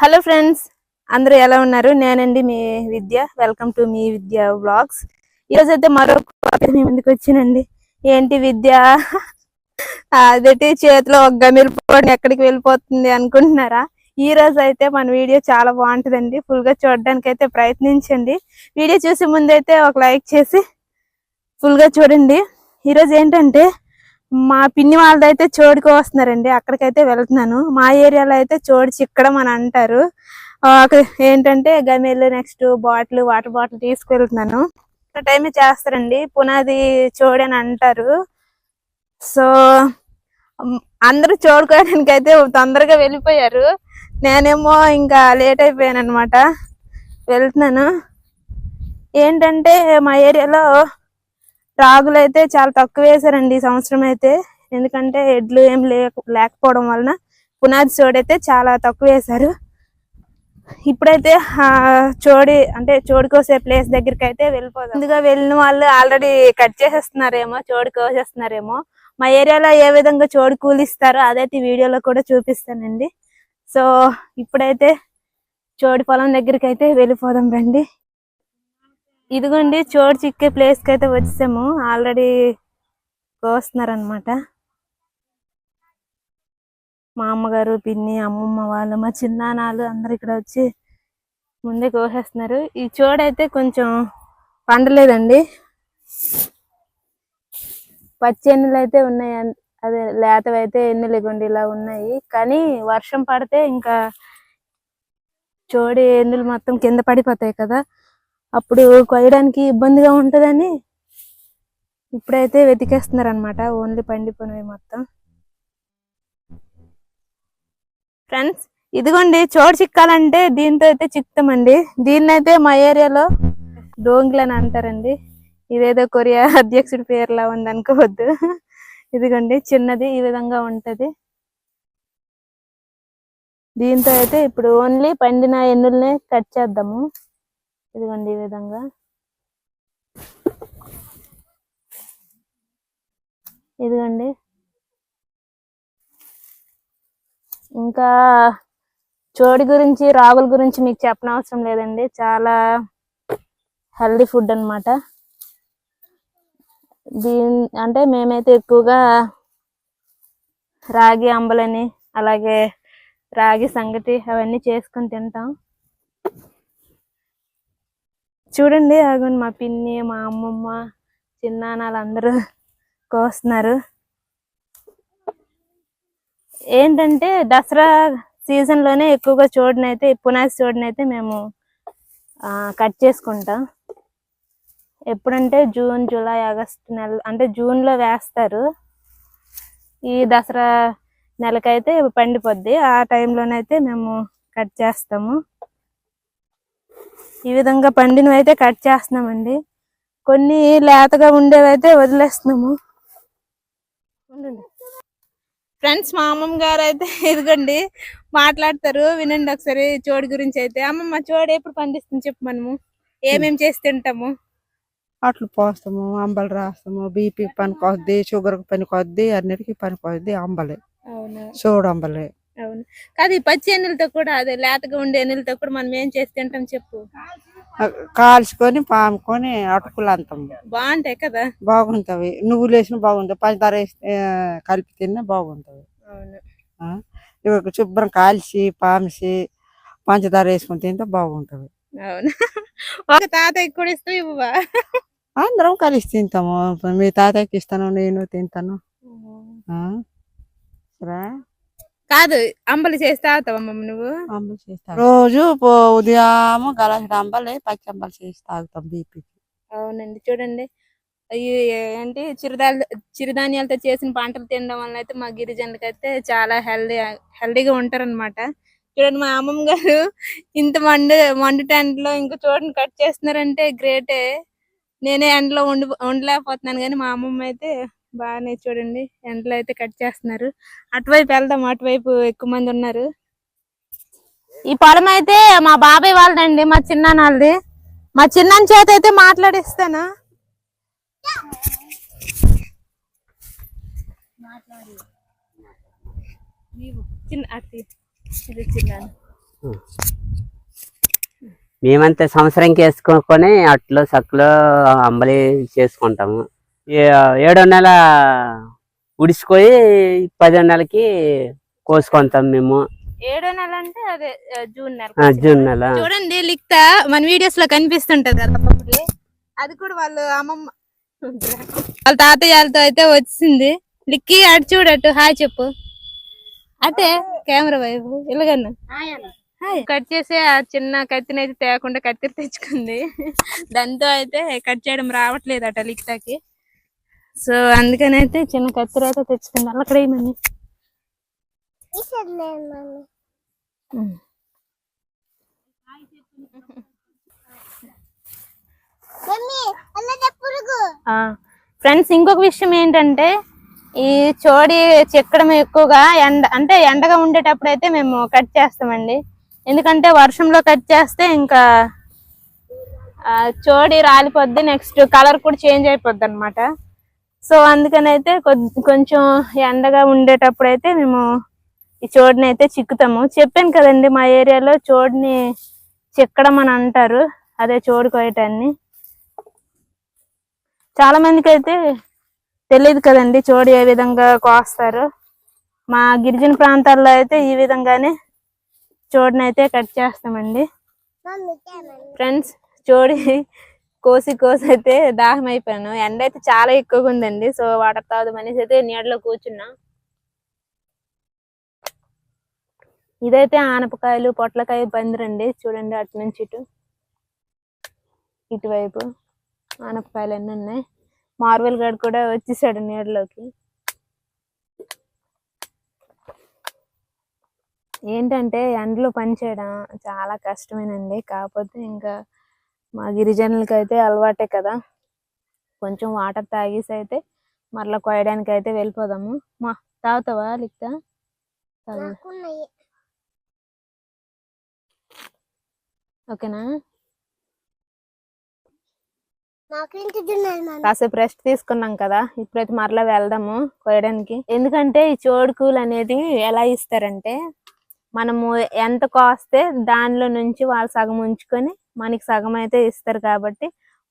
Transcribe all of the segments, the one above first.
Hello friends అందరూ ఎలా ఉన్నారు? నేనండి మీ విద్య. వెల్కమ్ టు మీ విద్య బ్లాగ్స్ ఈరోజు అయితే మరొక మీ ముందుకు వచ్చినండి ఏంటి విద్య? అదేంటి? చేతిలో ఒక గమిలిపోవడం ఎక్కడికి వెళ్ళిపోతుంది అనుకుంటున్నారా? ఈ రోజు అయితే మన వీడియో చాలా బాగుంటుందండి. ఫుల్గా చూడడానికి అయితే ప్రయత్నించండి. వీడియో చూసే ముందైతే ఒక లైక్ చేసి ఫుల్గా చూడండి. ఈరోజు ఏంటంటే మా పిన్ని వాళ్ళదైతే చోడుకు వస్తున్నారండి. అక్కడికైతే వెళ్తున్నాను. మా ఏరియాలో అయితే చోడు చిక్కడం అని అంటారు. అక్కడ ఏంటంటే గమేలు నెక్స్ట్ బాటిల్ వాటర్ బాటిల్ తీసుకెళ్తున్నాను. టైం చేస్తారండి. పునాది చోడు అని అంటారు. సో అందరు అందరూ చూడుకోవడానికి అయితే తొందరగా వెళ్ళిపోయారు. నేనేమో ఇంకా లేట్ అయిపోయాను అనమాట వెళ్తున్నాను. ఏంటంటే మా ఏరియాలో రాగులు అయితే చాలా తక్కువ వేసారండి ఈ సంవత్సరం అయితే. ఎందుకంటే ఎడ్లు ఏం లేకపోవడం వలన పునాది చోడైతే చాలా తక్కువ వేశారు. ఇప్పుడైతే ఆ, చోడి అంటే చోడు కోసే ప్లేస్ దగ్గరికి అయితే వెళ్ళిపోదాం. ముందుగా వెళ్ళిన వాళ్ళు ఆల్రెడీ కట్ చేసేస్తున్నారేమో చోడు కోసేస్తున్నారేమో. మా ఏరియాలో ఏ విధంగా చోడు కూలిస్తారో అదైతే వీడియోలో కూడా చూపిస్తానండి. సో ఇప్పుడైతే చోడి పొలం దగ్గరికి అయితే వెళ్ళిపోదాం రండి. ఇదిగోండి చోటు చిక్కే ప్లేస్కి అయితే వచ్చాము ఆల్రెడీ కోస్తున్నారు మా అమ్మగారు పిన్ని అమ్మమ్మ వాళ్ళు మా చిన్నానాలు అందరు ఇక్కడ వచ్చి ముందే కోసేస్తున్నారు. ఈ చోడైతే కొంచెం పండలేదండి. పచ్చి అయితే ఉన్నాయి. అదే లేతవి అయితే ఎన్నులు ఇగోండి ఇలా ఉన్నాయి. కానీ వర్షం పడితే ఇంకా చోడి ఎన్నులు మొత్తం కింద పడిపోతాయి కదా. అప్పుడు కొయ్యడానికి ఇబ్బందిగా ఉంటుందని ఇప్పుడైతే వెతికేస్తున్నారు అనమాట ఓన్లీ పండిపోయినవి మొత్తం. ఫ్రెండ్స్ ఇదిగోండి చోటు చిక్కాలంటే దీంతో అయితే చిక్తామండి. దీన్ని అయితే మా ఏరియాలో డోంగిల్ అని అంటారండి. ఇదేదో కొరియా అధ్యక్షుడి పేరులా ఉంది అనుకోవద్దు ఇదిగోండి చిన్నది ఈ విధంగా ఉంటది. దీంతో అయితే ఇప్పుడు ఓన్లీ పండిన ఎన్నుల్నే కట్ చేద్దాము. ఇదిగోండి ఈ విధంగా. ఇదిగోండి. ఇంకా చోడి గురించి రాగుల గురించి మీకు చెప్పనవసరం లేదండి. చాలా హెల్దీ ఫుడ్ అన్నమాట. దీని అంటే మేమైతే ఎక్కువగా రాగి అంబలని అలాగే రాగి సంగటి అవన్నీ చేసుకొని తింటాం. చూడండి అగోండి మా పిన్ని మా అమ్మమ్మ చిన్నాన్నలు అందరూ కోస్తున్నారు. ఏంటంటే దసరా సీజన్లోనే ఎక్కువగా చూడనైతే పునాది చూడనైతే మేము ఆ, కట్ చేసుకుంటాం. ఎప్పుడంటే జూన్ జూలై ఆగస్ట్ నెల అంటే జూన్లో వేస్తారు. ఈ దసరా నెలకైతే పండిపోద్ది. ఆ టైంలోనైతే మేము కట్ చేస్తాము. ఈ విధంగా పండినవి అయితే కట్ చేస్తున్నామండి. కొన్ని లేతగా ఉండేవి అయితే వదిలేస్తున్నాము ఫ్రెండ్స్ మా అమ్మమ్మ గారు అయితే ఇదిగోండి మాట్లాడతారు వినండి ఒకసారి చోడు గురించి అయితే. అమ్మమ్మ చోడు ఎప్పుడు పండిస్తుంది చెప్పు మనము? ఏమేం చేసి తింటాము? అట్లు పోస్తాము అంబలు రాస్తాము బీపీ పనికి వద్ది షుగర్ పనికి వద్ది అన్నిటికీ పనికి వద్ది అంబలే. అవును? చూడు అంబలే అవును కాదు ఈ పచ్చి ఎన్నులతో కూడా అదే లేతగా ఉండే ఎన్నులతో కూడా మనం ఏం చేసి తింటాం చెప్పు. కాల్చుకొని పాముకొని అటుకులు అంతాము బాగుంటాయి కదా? బాగుంటవి నువ్వులు వేసిన బాగుంటాయి పంచదార వేసి కలిపి తిన్నా బాగుంటవి ఆ, ఇవి శుభ్రం కాల్చి పామిసి పంచదార వేసుకొని తింటే అవును. ఒక తాతయ్య కూడా ఇస్తూ ఇవ్వవా? అందరం కలిసి తింటాము. మీ తాతయ్యకి ఇస్తాను నేను తింటాను. ఆ, సరే. కాదు అంబలి చేసి తాగుతావా మమ్మ నువ్వు? అంబలు చేస్తాను రోజు పో- ఉదయం గలాసుడు అంబలి పచ్చి అంబలి చేసి తాగుతాం బీపీ అవునండి చూడండి. ఏంటి చిరుధాన్యాల చిరుధాన్యాలతో చేసిన పంటలు తినడం వల్ల అయితే మా గిరిజనులకి అయితే చాలా హెల్దీ హెల్దీగా ఉంటారు అనమాట చూడండి మా అమ్మమ్మ గారు ఇంత మండు మండు టెంట్లో ఇంకా చూడండి కట్ చేస్తున్నారంటే గ్రేటే. నేనే ఎండలో వండి వండలేకపోతున్నాను కానీ మా అమ్మమ్మ అయితే బాగానే చూడండి. ఎండలో అయితే కట్ చేస్తున్నారు. అటువైపు వెళ్దాం. అటువైపు ఎక్కువ మంది ఉన్నారు. ఈ పొలం అయితే మా బాబాయ్ వాళ్ళదండి మా చిన్నాన్నది మా చిన్న చేత అయితే మాట్లాడిస్తాను. మేమంతా సంవత్సరం ఇది వేసుకొని అట్లు సక్కులు అంబలి చేసుకుంటాము. ఏడో నెల ఉడిసిపోయి పదో నెలకి కోసుకుంటాం మేము. ఏడో నెల అంటే అదే జూన్ నెల జూన్ నెల. చూడండి లిక్త మన వీడియోస్లో కనిపిస్తుంటది కదా. అది కూడా వాళ్ళు అమ్మమ్మ. వాళ్ళ తాతయ్యలతో అయితే వచ్చింది. లిక్కి అటు చూడట్టు హాయ్ చెప్పు. అటే కెమెరా వైపు ఇలాగన్ను హాయ్ కట్ చేసే ఆ చిన్న కత్తిని అయితే తేకుండా కత్తిరి తెచ్చుకుంది. దాంతో అయితే కట్ చేయడం రావట్లేదట లిక్తాకి సో అందుకని అయితే చిన్న కత్తిరి అయితే తెచ్చుకుంది అక్కడ ఏమని ఫ్రెండ్స్ ఇంకొక విషయం ఏంటంటే ఈ చోడి చెక్కడం ఎక్కువగా ఎండ అంటే ఎండగా ఉండేటప్పుడు అయితే మేము కట్ చేస్తామండి. ఎందుకంటే వర్షంలో కట్ చేస్తే ఇంకా చోడి రాలిపోద్ది నెక్స్ట్ కలర్ కూడా చేంజ్ అయిపోద్ది అనమాట సో అందుకని అయితే కొద్ది- కొంచెం ఎండగా ఉండేటప్పుడు అయితే మేము ఈ చోడుని అయితే చిక్కుతాము. చెప్పాను కదండి మా ఏరియాలో చోడుని చిక్కడం అని అంటారు. అదే చోడు కోయటాన్ని చాలా మందికి అయితే తెలియదు కదండి చోడు ఏ విధంగా కోస్తారు. మా గిరిజన ప్రాంతాల్లో అయితే ఈ విధంగానే చోడుని అయితే కట్ చేస్తామండి. ఫ్రెండ్స్ చోడి కోసి కోసి అయితే దాహం అయిపోయాను ఎండ అయితే చాలా ఎక్కువగా ఉందండి సో వాటర్ తాగుదాం అనేసి అయితే నీడలో కూర్చున్నా. ఇదైతే ఆనపకాయలు పొట్లకాయ బందిరండి. చూడండి అటు నుంచి ఇటు. ఇటువైపు ఆనపకాయలు అన్నీ ఉన్నాయి. మార్వెల్ గడ్ కూడా వచ్చేసాడు నీడలోకి. ఏంటంటే ఎండలో పని చేయడం చాలా కష్టమేనండి. కాకపోతే ఇంకా మా గిరిజనులకి అయితే అలవాటే కదా. కొంచెం వాటర్ తాగేసి అయితే మరలా కోయడానికి అయితే వెళ్ళిపోదాము. మా తాగుతావా లిక్త ఓకేనా? కాసేపు రెస్ట్ తీసుకున్నాం కదా. ఇప్పుడైతే మరలా వెళ్దాము కోయడానికి ఎందుకంటే ఈ చోడుకూలు అనేది ఎలా ఇస్తారంటే మనము ఎంత కోస్తే దానిలో నుంచి వాళ్ళు సగం ఉంచుకొని మనకి సగం అయితే ఇస్తారు కాబట్టి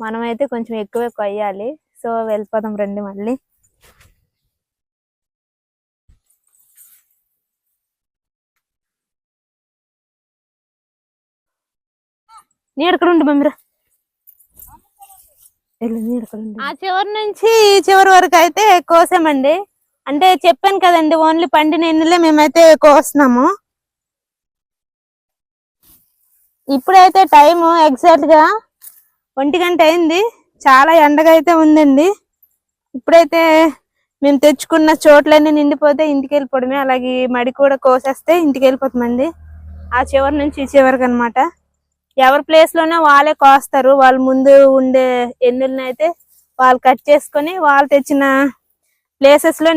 మనం అయితే కొంచెం ఎక్కువే కొయ్యాలి. సో వెళ్ళిపోదాం రండి మళ్ళీ. నీ ఎక్కడ ఉండు మమ్మీరా? ఆ చివరి నుంచి చివరి వరకు అయితే కోసామండి. అంటే చెప్పాను కదండి ఓన్లీ పండిన ఎన్నులే మేమైతే కోస్తున్నాము. ఇప్పుడైతే టైం ఎగ్జాక్ట్గా ఒంటి గంట అయింది. చాలా ఎండగా అయితే ఉందండి. ఇప్పుడైతే మేము తెచ్చుకున్న చోట్లన్నీ నిండిపోతే ఇంటికి వెళ్ళిపోవడమే అలాగే మడి కూడా కోసేస్తే ఇంటికి వెళ్ళిపోతామండి ఆ చివరి నుంచి ఈ చివరికి అనమాట ఎవరి ప్లేస్లోనే వాళ్ళే కోస్తారు. వాళ్ళు ముందు ఉండే ఎన్నుల్ని అయితే వాళ్ళు కట్ చేసుకొని వాళ్ళు తెచ్చిన ప్లేసెస్లో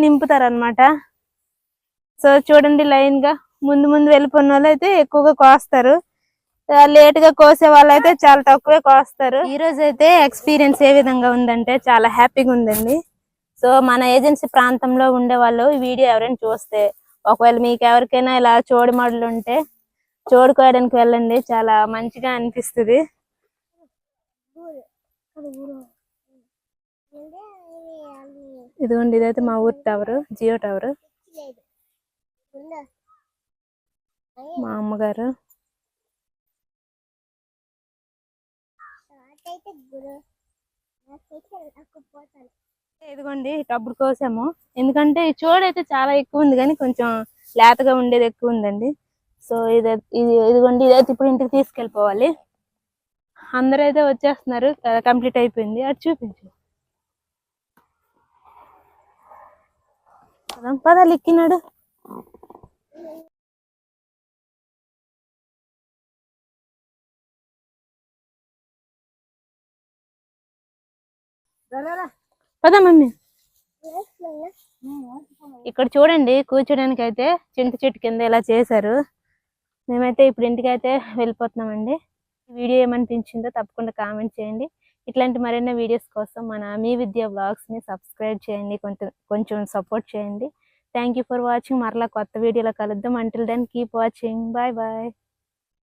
సో చూడండి లైన్గా ముందు ముందు వెళ్ళిపోయిన వాళ్ళు అయితే ఎక్కువగా కోస్తారు. లేట్గా కోసే వాళ్ళు అయితే చాలా తక్కువే కోస్తారు. ఈ రోజు అయితే ఎక్స్పీరియన్స్ ఏ విధంగా ఉందంటే చాలా హ్యాపీగా ఉందండి. సో మన ఏజెన్సీ ప్రాంతంలో ఉండే వాళ్ళు ఈ వీడియో ఎవరైనా చూస్తే ఒకవేళ మీకు ఎవరికైనా ఇలా చోడు మడులు ఉంటే చూడుకోవడానికి వెళ్ళండి. చాలా మంచిగా అనిపిస్తుంది. ఇదిగోండి ఇదైతే మా ఊరు టవర్ జియో టవర్. మా అమ్మగారు ఇదిగోండి టబ్బుడు కోసాము. ఎందుకంటే చూడైతే చాలా ఎక్కువ ఉంది కానీ కొంచెం లేతగా ఉండేది ఎక్కువ ఉందండి. సో ఇది ఇది ఇదిగోండి ఇదైతే ఇప్పుడు ఇంటికి తీసుకెళ్ళిపోవాలి. అందరూ అయితే వచ్చేస్తున్నారు కంప్లీట్ అయిపోయింది. అది చూపించు. పద లిక్కినాడు పద మమ్మీ. ఇక్కడ చూడండి కూర్చోడానికి అయితే చింత చెట్టు కింద ఇలా చేశారు. మేమైతే ఇప్పుడు ఇంటికి అయితే వెళ్ళిపోతున్నామండి. ఈ వీడియో ఏమనిపించిందో తప్పకుండా కామెంట్ చేయండి. ఇట్లాంటి మరిన్ని వీడియోస్ కోసం మన మీ విద్యా బ్లాగ్స్ని సబ్స్క్రైబ్ చేయండి కొంచెం కొంచెం సపోర్ట్ చేయండి. థ్యాంక్ యూ ఫర్ వాచింగ్ మరలా కొత్త వీడియోలో కలుద్దాం. Until then keep watching bye bye